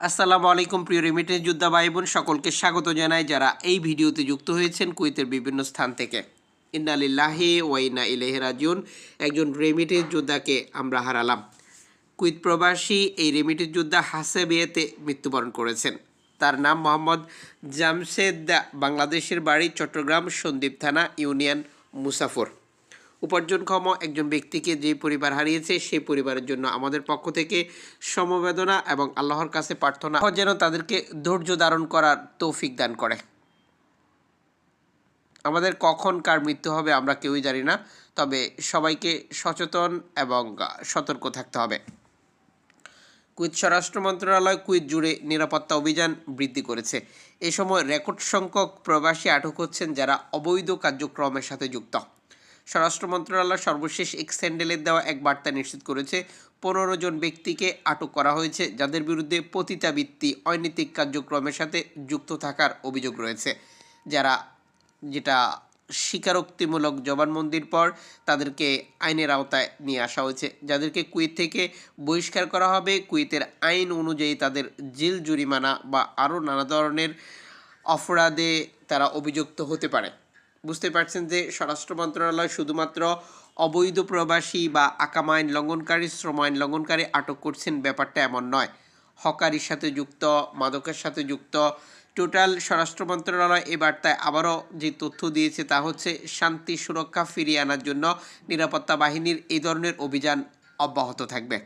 আসসালামু আলাইকুম, প্রিয় রেমিটেন্স যোদ্ধা ভাই বোন সকলকে স্বাগত জানাই যারা এই ভিডিওতে যুক্ত হয়েছেন কুয়েতের বিভিন্ন স্থান থেকে। ইন্নালিল্লাহি ওয়াইনা ইলেহ রাজিউন। একজন রেমিটেন্স যোদ্ধাকে আমরা হারালাম। কুয়েত প্রবাসী এই রেমিটেন্স যোদ্ধা হাসেবিয়েতে মৃত্যুবরণ করেছেন। তার নাম মোহাম্মদ জামশেদ বাংলাদেশের বাড়ি চট্টগ্রাম, সন্দ্বীপ থানা, ইউনিয়ন মুসাফর। উপার্জনক্ষম একজন ব্যক্তিকে যে পরিবার হারিয়েছে, সেই পরিবারের জন্য আমাদের পক্ষ থেকে সমবেদনা এবং আল্লাহর কাছে প্রার্থনা। যেন তাদেরকে ধৈর্য ধারণ করার তৌফিক দান করে। আমাদের কখন কার মৃত্যু হবে আমরা কেউই জানি না, তবে সবাইকে সচেতন এবং সতর্ক থাকতে হবে। কুয়েত স্বরাষ্ট্র মন্ত্রণালয় কুয়েত জুড়ে নিরাপত্তা অভিযান বৃদ্ধি করেছে। এ সময় রেকর্ড সংখ্যক প্রবাসী আটক হচ্ছেন যারা অবৈধ কার্যক্রমের সাথে যুক্ত। স্বরাষ্ট্র মন্ত্রণালয় সর্বশেষ এক স্যান্ডেলের দেওয়া এক বার্তা নিশ্চিত করেছে, পনেরো জন ব্যক্তিকে আটক করা হয়েছে, যাদের বিরুদ্ধে পতিতাবৃত্তি, অনৈতিক কার্যক্রমের সাথে যুক্ত থাকার অভিযোগ রয়েছে। যারা, যেটা স্বীকারোক্তিমূলক জবানবন্দির পর তাদেরকে আইনের আওতায় নিয়ে আসা হয়েছে। যাদেরকে কুয়েত থেকে বহিষ্কার করা হবে, কুয়েতের আইন অনুযায়ী তাদের জেল জরিমানা বা আরও নানা ধরনের অপরাধে তারা অভিযুক্ত হতে পারে। বুঝতে পারছেন যে স্বরাষ্ট্র মন্ত্রণালয় শুধুমাত্র অবৈধ প্রবাসী বা আকাম আইন লঙ্ঘনকারী, শ্রম আইন লঙ্ঘনকারী আটক করছেন ব্যাপারটা এমন নয়। হকারির সাথে যুক্ত, মাদকের সাথে যুক্ত, টোটাল স্বরাষ্ট্র মন্ত্রণালয় এ বার্তায় আবারও যে তথ্য দিয়েছে তা হচ্ছে শান্তি সুরক্ষা ফিরিয়ে আনার জন্য নিরাপত্তা বাহিনীর এই ধরনের অভিযান অব্যাহত থাকবে।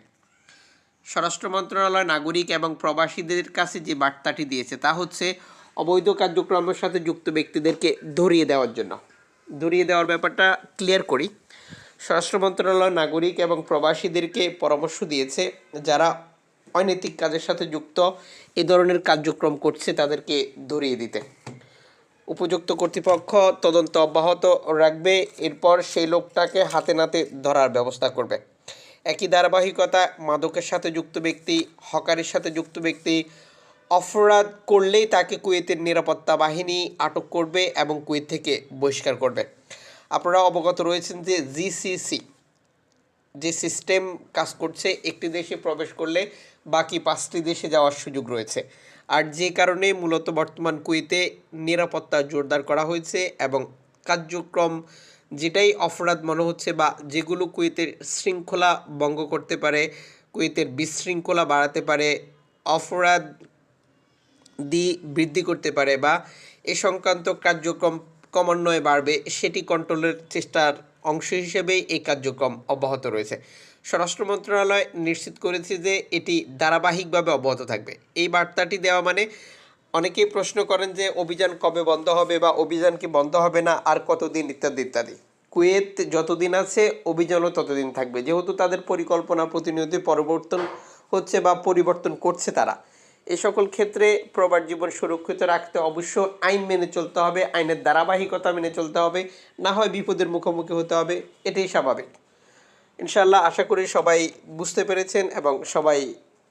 স্বরাষ্ট্র মন্ত্রণালয় নাগরিক এবং প্রবাসীদের কাছে যে বার্তাটি দিয়েছে তা হচ্ছে অবৈধ কার্যক্রমের সাথে যুক্ত ব্যক্তিদেরকে ধরিয়ে দেওয়ার জন্য। ধরিয়ে দেওয়ার ব্যাপারটা ক্লিয়ার করি। স্বরাষ্ট্র মন্ত্রণালয় নাগরিক এবং প্রবাসীদেরকে পরামর্শ দিয়েছে যারা অনৈতিক কাজের সাথে যুক্ত এ ধরনের কার্যক্রম করছে তাদেরকে ধরিয়ে দিতে। উপযুক্ত কর্তৃপক্ষ তদন্ত অব্যাহত রাখবে, এরপর সেই লোকটাকে হাতে নাতে ধরার ব্যবস্থা করবে। একই ধারাবাহিকতা মাদকের সাথে যুক্ত ব্যক্তি, হকারের সাথে যুক্ত ব্যক্তি অপরাধ করলেই তাকে কুয়েতের নিরাপত্তা বাহিনী আটক করবে এবং কুয়েত থেকে বহিষ্কার করবে। আপনারা অবগত রয়েছেন যে জিসিসি, যে সিস্টেম কাজ করছে, একটি দেশে প্রবেশ করলে বাকি পাঁচটি দেশে যাওয়ার সুযোগ রয়েছে। আর যে কারণে মূলত বর্তমান কুয়েতে নিরাপত্তা জোরদার করা হয়েছে এবং কার্যক্রম যেটাই অপরাধ মনে হচ্ছে বা যেগুলো কুয়েতের শৃঙ্খলা ভঙ্গ করতে পারে, কুয়েতের বিশৃঙ্খলা বাড়াতে পারে, অপরাধ দি বৃদ্ধি করতে পারে বা এ সংক্রান্ত কার্যক্রম ক্রমান্বয়ে বাড়বে, সেটি কন্ট্রোলের চেষ্টার অংশ হিসেবেই এই কার্যক্রম অব্যাহত রয়েছে। স্বরাষ্ট্র মন্ত্রণালয় নিশ্চিত করেছে যে এটি ধারাবাহিকভাবে অব্যাহত থাকবে। এই বার্তাটি দেওয়া মানে অনেকেই প্রশ্ন করেন যে অভিযান কবে বন্ধ হবে বা অভিযান কি বন্ধ হবে না, আর কতদিন ইত্যাদি ইত্যাদি। কুয়েত যতদিন আছে, অভিযানও ততদিন থাকবে। যেহেতু তাদের পরিকল্পনা প্রতিনিয়ত পরিবর্তন হচ্ছে বা পরিবর্তন করছে তারা। এ সকল ক্ষেত্রে প্রবাদ জীবন সুরক্ষিত রাখতে অবশ্য আইন মেনে চলতে হবে, আইনের ধারাবাহিকতা মেনে চলতে হবে, না হয় বিপদের মুখোমুখি হতে হবে, এটাই স্বাভাবিক। ইনশাল্লাহ আশা করি সবাই বুঝতে পেরেছেন এবং সবাই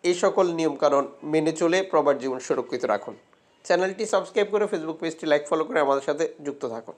এই সকল নিয়মকানুন মেনে চলে প্রবাদ জীবন সুরক্ষিত রাখুন। চ্যানেলটি সাবস্ক্রাইব করে ফেসবুক পেজটি লাইক ফলো করে আমাদের সাথে যুক্ত থাকুন।